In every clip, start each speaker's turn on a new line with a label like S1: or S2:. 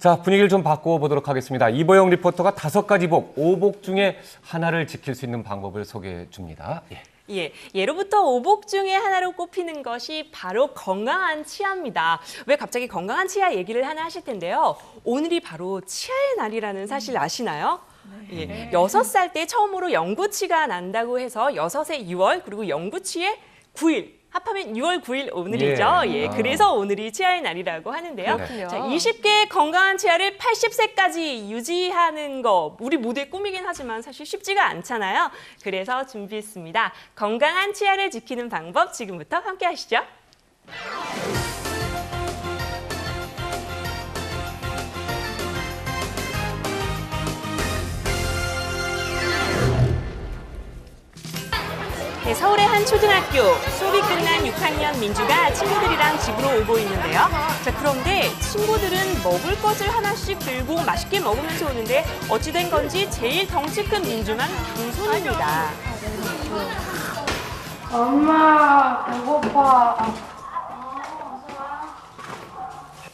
S1: 자, 분위기를 좀 바꿔보도록 하겠습니다. 이보영 리포터가 다섯 가지 복, 오복 중에 하나를 지킬 수 있는 방법을 소개해 줍니다. 예.
S2: 예, 예로부터 오복 중에 하나로 꼽히는 것이 바로 건강한 치아입니다. 왜 갑자기 건강한 치아 얘기를 하나 하실 텐데요. 오늘이 바로 치아의 날이라는 사실 아시나요? 예, 여섯 살 때 처음으로 영구치가 난다고 해서 여섯에 6월 그리고 영구치에 9일 합하면 6월 9일 오늘이죠.
S1: 예.
S2: 예,
S1: 아.
S2: 그래서 오늘이 치아의 날이라고 하는데요.
S1: 그렇군요.
S2: 자, 20개의 건강한 치아를 80세까지 유지하는 거 우리 모두의 꿈이긴 하지만 사실 쉽지가 않잖아요. 그래서 준비했습니다. 건강한 치아를 지키는 방법 지금부터 함께 하시죠. 서울의 한 초등학교 수업이 끝난 6학년 민주가 친구들이랑 집으로 오고 있는데요. 자, 그런데 친구들은 먹을 것을 하나씩 들고 맛있게 먹으면서 오는데 어찌된 건지 제일 덩치 큰 민주만 빈손입니다.
S3: 엄마 배고파.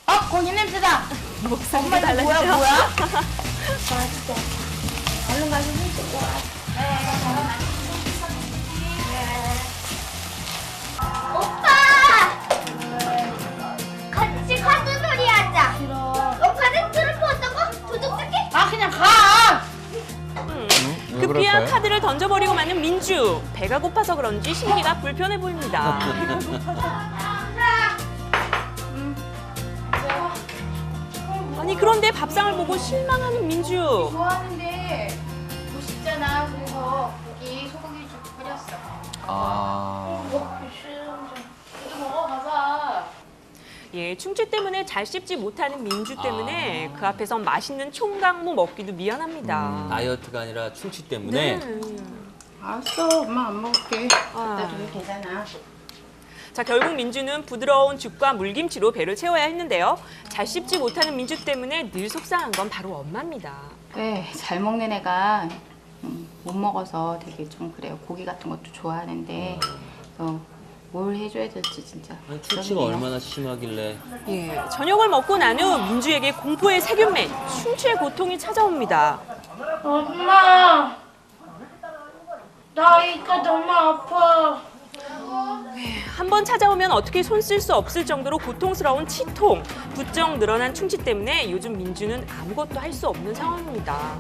S4: 어, 고기 냄새다.
S2: 목소리
S4: 뭐야,
S2: 달라지죠?
S4: 뭐야?
S3: 얼른 가서 훔치고 와.
S2: 던져버리고 마는 민주. 배가 고파서 그런지 심기가 불편해 보입니다. 아니 그런데 밥상을 보고 실망하는 민주.
S3: 좋아하는데 못 씹잖아. 그래서 고기 소고기 좀 끓였어.
S1: 아.
S3: 먹기 싫은데. 이거 먹어 가자.
S2: 예, 충치 때문에 잘 씹지 못하는 민주 때문에 그 앞에서 맛있는 총각무 먹기도 미안합니다.
S5: 다이어트가 아니라 충치 때문에
S2: 음.
S3: 알았어. 엄마 안 먹을게.
S2: 아.
S3: 갖다 주면 되잖아.
S2: 자, 결국 민주는 부드러운 죽과 물김치로 배를 채워야 했는데요. 잘 씹지 못하는 민주 때문에 늘 속상한 건 바로 엄마입니다.
S6: 네, 잘 먹는 애가 음, 못 먹어서 되게 좀 그래요. 고기 같은 것도 좋아하는데 어, 뭘 해줘야 될지 진짜.
S5: 아니, 충치가. 얼마나 심하길래
S2: 예, 저녁을 먹고 난 후 민주에게 공포의 세균맨, 충치의 고통이 찾아옵니다.
S3: 엄마. 나 이거 너무 아파.
S2: 한 번 찾아오면 어떻게 손 쓸 수 없을 정도로 고통스러운 치통, 부쩍 늘어난 충치 때문에 요즘 민주는 아무것도 할 수 없는 상황입니다.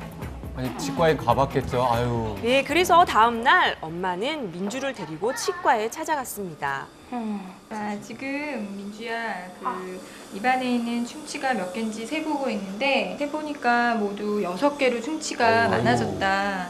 S1: 아니, 치과에 가봤겠죠. 아유.
S2: 예, 그래서 다음 날 엄마는 민주를 데리고 치과에 찾아갔습니다.
S7: 아, 지금 민주야 그 입안에 있는 충치가 몇 개인지 세보고 있는데 세보니까 모두 여섯 개로 충치가 많아졌다.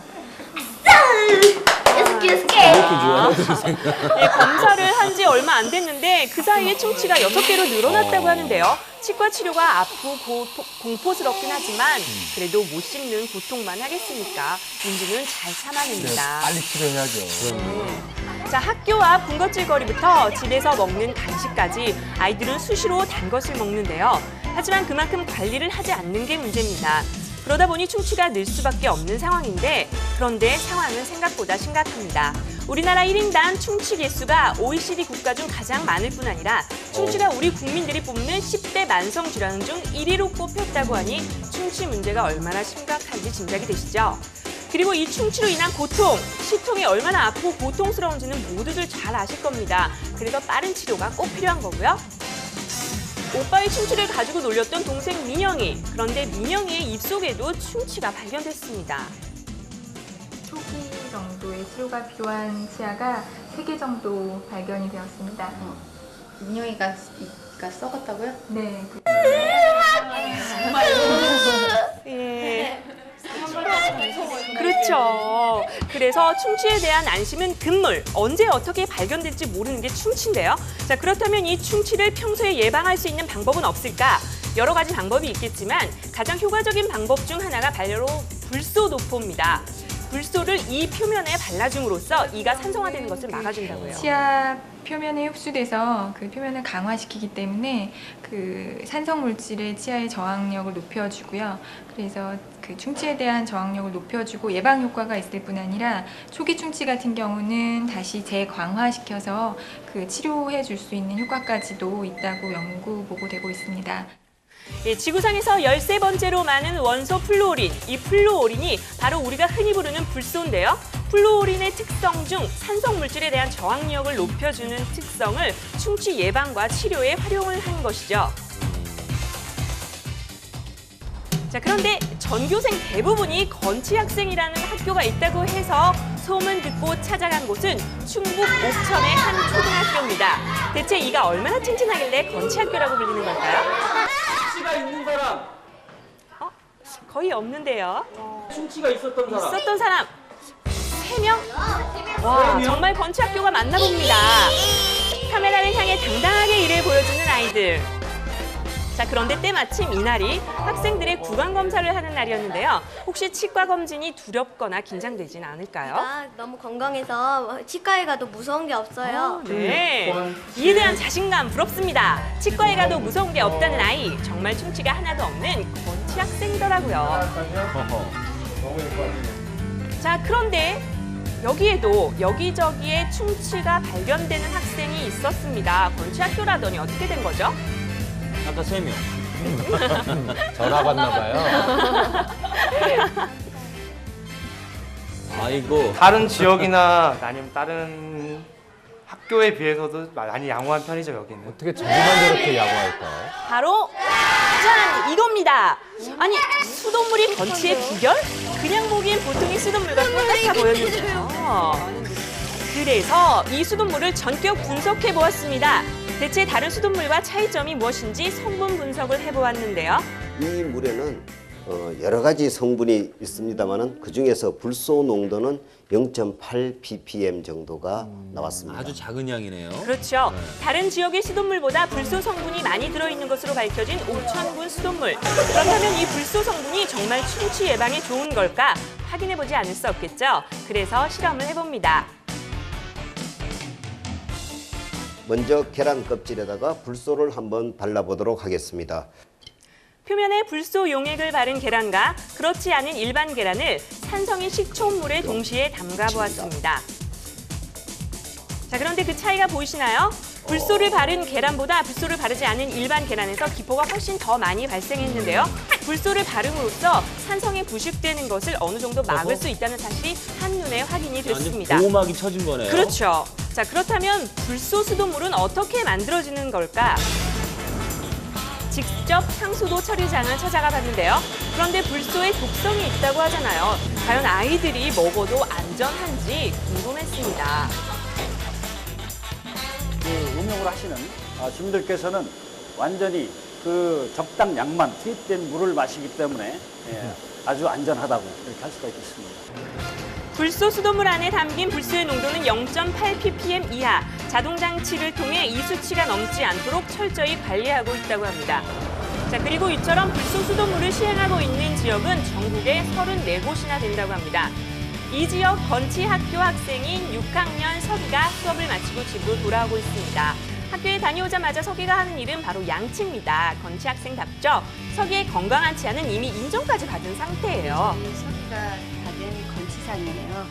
S4: 스키, 스키.
S2: 예, 검사를 한 지 얼마 안 됐는데 그 사이에 충치가 여섯 개로 늘어났다고 하는데요. 치과 치료가 아프고 고- 공포스럽긴 하지만 그래도 못 씹는 고통만 하겠습니까? 민주는 잘 참아냅니다.
S1: 빨리 치료해야죠.
S2: 자, 학교 앞 군것질 거리부터 집에서 먹는 간식까지 아이들은 수시로 단 것을 먹는데요. 하지만 그만큼 관리를 하지 않는 게 문제입니다. 그러다 보니 충치가 늘 수밖에 없는 상황인데 그런데 상황은 생각보다 심각합니다. 우리나라 1인당 충치 개수가 OECD 국가 중 가장 많을 뿐 아니라 충치가 우리 국민들이 뽑는 10대 만성 질환 중 1위로 꼽혔다고 하니 충치 문제가 얼마나 심각한지 짐작이 되시죠? 그리고 이 충치로 인한 고통, 시통이 얼마나 아프고 고통스러운지는 모두들 잘 아실 겁니다. 그래서 빠른 치료가 꼭 필요한 거고요. 오빠의 충치를 가지고 놀렸던 동생 민영이. 그런데 민영이의 입속에도 충치가 발견됐습니다.
S7: 초기 정도의 치료가 필요한 치아가 세개 정도 발견이 되었습니다.
S6: 민영이가 이가 썩었다고요?
S7: 네, 그-
S2: 예. 그래서 충치에 대한 안심은 금물. 언제 어떻게 발견될지 모르는 게 충치인데요. 자, 그렇다면 이 충치를 평소에 예방할 수 있는 방법은 없을까? 여러 가지 방법이 있겠지만 가장 효과적인 방법 중 하나가 바로 불소 도포입니다. 불소를 이 표면에 발라줌으로써 이가 산성화되는 것을 막아준다고요.
S7: 치아 표면에 흡수돼서 그 표면을 강화시키기 때문에 그 산성 물질의 치아의 저항력을 높여주고요. 그래서 그 충치에 대한 저항력을 높여주고 예방 효과가 있을 뿐 아니라 초기 충치 같은 경우는 다시 재광화시켜서 그 치료해 줄 수 있는 효과까지도 있다고 연구 보고되고 있습니다.
S2: 예, 지구상에서 13번째로 많은 원소 플루오린, 이 플루오린이 바로 우리가 흔히 부르는 불소인데요. 플루오린의 특성 중 산성 물질에 대한 저항력을 높여주는 특성을 충치 예방과 치료에 활용을 한 것이죠. 자, 그런데 전교생 대부분이 건치 학생이라는 학교가 있다고 해서 소문 듣고 찾아간 곳은 충북 옥천의 한 초등학교입니다. 대체 이가 얼마나 튼튼하길래 건치 학교라고 불리는 걸까요?
S5: 충치가 있는 사람,
S2: 거의 없는데요.
S5: 충치가 있었던 사람.
S2: 있었던 사람 세 명 와, 정말 건치 학교가 맞나 봅니다. 카메라를 향해 당당하게 일을 보여주는 아이들. 자, 그런데 때마침 이날이 학생들의 구강 검사를 하는 날이었는데요. 혹시 치과 검진이 두렵거나 긴장되진 않을까요?
S4: 나 너무 건강해서 치과에 가도 무서운 게 없어요.
S2: 네. 이에 대한 자신감 부럽습니다. 치과에 가도 무서운 게 없다는 아이. 정말 충치가 하나도 없는 건치 학생이더라고요. 자, 그런데 여기에도 여기저기에 충치가 발견되는 학생이 있었습니다. 건치 학교라더니 어떻게 된 거죠?
S5: 아까 세 명.
S1: 전화 받나 봐요.
S5: 아이고.
S8: 다른 지역이나 아니면 다른 학교에 비해서도 많이 양호한 편이죠 여기는.
S1: 어떻게 저기만 저렇게 야구할까?
S2: 바로 짠! 이겁니다. 아니, 수돗물이 건치의 비결? 그냥 보기엔 보통의 수돗물과 똑같아 보였는데요. 그래서 이 수돗물을 전격 분석해 보았습니다. 대체 다른 수돗물과 차이점이 무엇인지 성분 분석을 해보았는데요.
S9: 이 물에는 어, 여러 가지 성분이 있습니다만은 그 중에서 불소 농도는 0.8 ppm 정도가 나왔습니다.
S5: 아주 작은 양이네요.
S2: 그렇죠. 다른 지역의 수돗물보다 불소 성분이 많이 들어있는 것으로 밝혀진 옥천군 수돗물. 그렇다면 이 불소 성분이 정말 충치 예방에 좋은 걸까? 확인해보지 않을 수 없겠죠. 그래서 실험을 해봅니다.
S9: 먼저 계란 껍질에다가 불소를 한번 발라보도록 하겠습니다.
S2: 표면에 불소 용액을 바른 계란과 그렇지 않은 일반 계란을 산성인 식초물에 동시에 담가 보았습니다. 자, 그런데 그 차이가 보이시나요? 불소를 바른 계란보다 불소를 바르지 않은 일반 계란에서 기포가 훨씬 더 많이 발생했는데요. 불소를 바름으로써 산성에 부식되는 것을 어느 정도 막을 수 있다는 사실이 한눈에 확인이 됐습니다.
S5: 보호막이 쳐진 거네요.
S2: 그렇죠. 자, 그렇다면 불소 수돗물은 어떻게 만들어지는 걸까? 직접 상수도 처리장을 찾아가 봤는데요. 그런데 불소에 독성이 있다고 하잖아요. 과연 아이들이 먹어도 안전한지 궁금했습니다.
S10: 그 음용을 하시는 아, 주민들께서는 완전히 그 적당 양만 투입된 물을 마시기 때문에 예, 아주 안전하다고 이렇게 할 수가 있겠습니다.
S2: 불소 수돗물 안에 담긴 불소의 농도는 0.8 ppm 이하. 자동 장치를 통해 이 수치가 넘지 않도록 철저히 관리하고 있다고 합니다. 자, 그리고 이처럼 불소 수돗물을 시행하고 있는 지역은 전국에 34곳이나 된다고 합니다. 이 지역 건치 학교 학생인 6학년 서기가 수업을 마치고 집으로 돌아오고 있습니다. 학교에 다녀오자마자 서기가 하는 일은 바로 양치입니다. 건치 학생답죠? 서기의 건강한 치아는 이미 인정까지 받은 상태예요.
S6: 소리가 받은 건 치상이에요.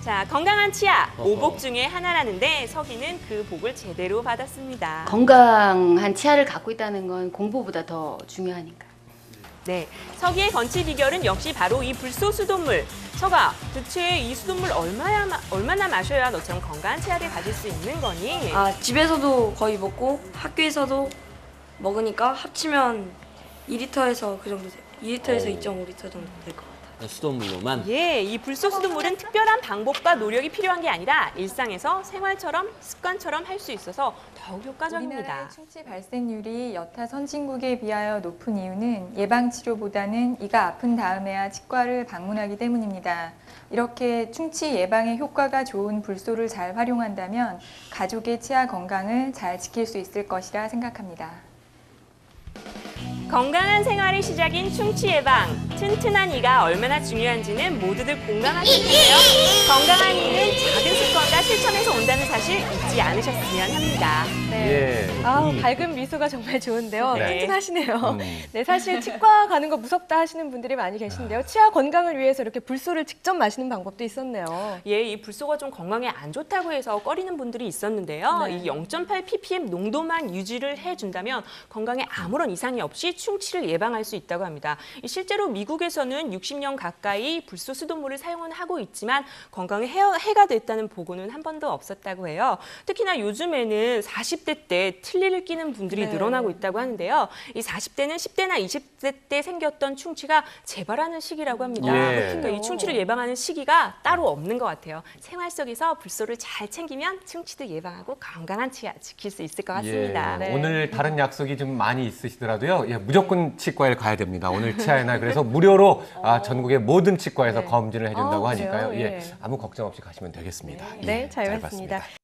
S2: 자, 건강한 치아. 오복 중에 하나라는데 서기는 그 복을 제대로 받았습니다.
S6: 건강한 치아를 갖고 있다는 건 공부보다 더 중요하니까.
S2: 네, 서기의 건치 비결은 역시 바로 이 불소 수돗물. 서가, 대체 이 수돗물 얼마야, 마- 얼마나 마셔야 너처럼 건강한 치아를 가질 수 있는 거니?
S11: 아 집에서도 거의 먹고 학교에서도 먹으니까 합치면 2리터에서 그 정도 돼요. 2리터에서 2.5리터 정도 될 것 같아요.
S5: 수돗물로만.
S2: 예, 이 불소 수돗물은 특별한 방법과 노력이 필요한 게 아니라 일상에서 생활처럼 습관처럼 할 수 있어서 더욱 효과적입니다.
S7: 우리나라의 충치 발생률이 여타 선진국에 비하여 높은 이유는 예방 치료보다는 이가 아픈 다음에야 치과를 방문하기 때문입니다. 이렇게 충치 예방에 효과가 좋은 불소를 잘 활용한다면 가족의 치아 건강을 잘 지킬 수 있을 것이라 생각합니다.
S2: 건강한 생활의 시작인 충치 예방. 튼튼한 이가 얼마나 중요한지는 모두들 공감하실 텐데요. 건강한 이는 작은 습관과 실천 춘천에서 온다는 사실 잊지 않으셨으면 합니다.
S1: 예.
S12: 아,
S1: 이-
S12: 밝은 미소가 정말 좋은데요.
S2: 네.
S12: 튼튼하시네요.
S1: 음.
S12: 네, 사실 치과 가는 거 무섭다 하시는 분들이 많이 계신데요. 치아 건강을 위해서 이렇게 불소를 직접 마시는 방법도 있었네요.
S2: 예, 이 불소가 좀 건강에 안 좋다고 해서 꺼리는 분들이 있었는데요.
S12: 네.
S2: 이0.8 ppm 농도만 유지를 해준다면 건강에 아무런 이상이 없이 충치를 예방할 수 있다고 합니다. 이 실제로 미 국에서는 60년 가까이 불소 수돗물을 사용은 하고 있지만 건강에 해, 해가 됐다는 보고는 한 번도 없었다고 해요. 특히나 요즘에는 40대 때 틀니를 끼는 분들이
S12: 네.
S2: 늘어나고 있다고 하는데요. 이 40대는 10대나 20대 때 생겼던 충치가 재발하는 시기라고 합니다.
S1: 예.
S2: 그러니까 이 충치를 예방하는 시기가 따로 없는 것 같아요. 생활 속에서 불소를 잘 챙기면 충치도 예방하고 건강한 치아 지킬 수 있을 것 같습니다.
S1: 예,
S12: 네.
S1: 오늘 다른 약속이 좀 많이 있으시더라도요. 예, 무조건 치과에 가야 됩니다. 오늘 치아의 날 그래서 무료로 아, 전국의 모든 치과에서
S12: 네.
S1: 검진을 해준다고
S12: 아,
S1: 하니까요. 예,
S12: 예.
S1: 아무 걱정 없이 가시면 되겠습니다.
S12: 네,
S1: 예,
S12: 잘
S1: 잘. 봤습니다.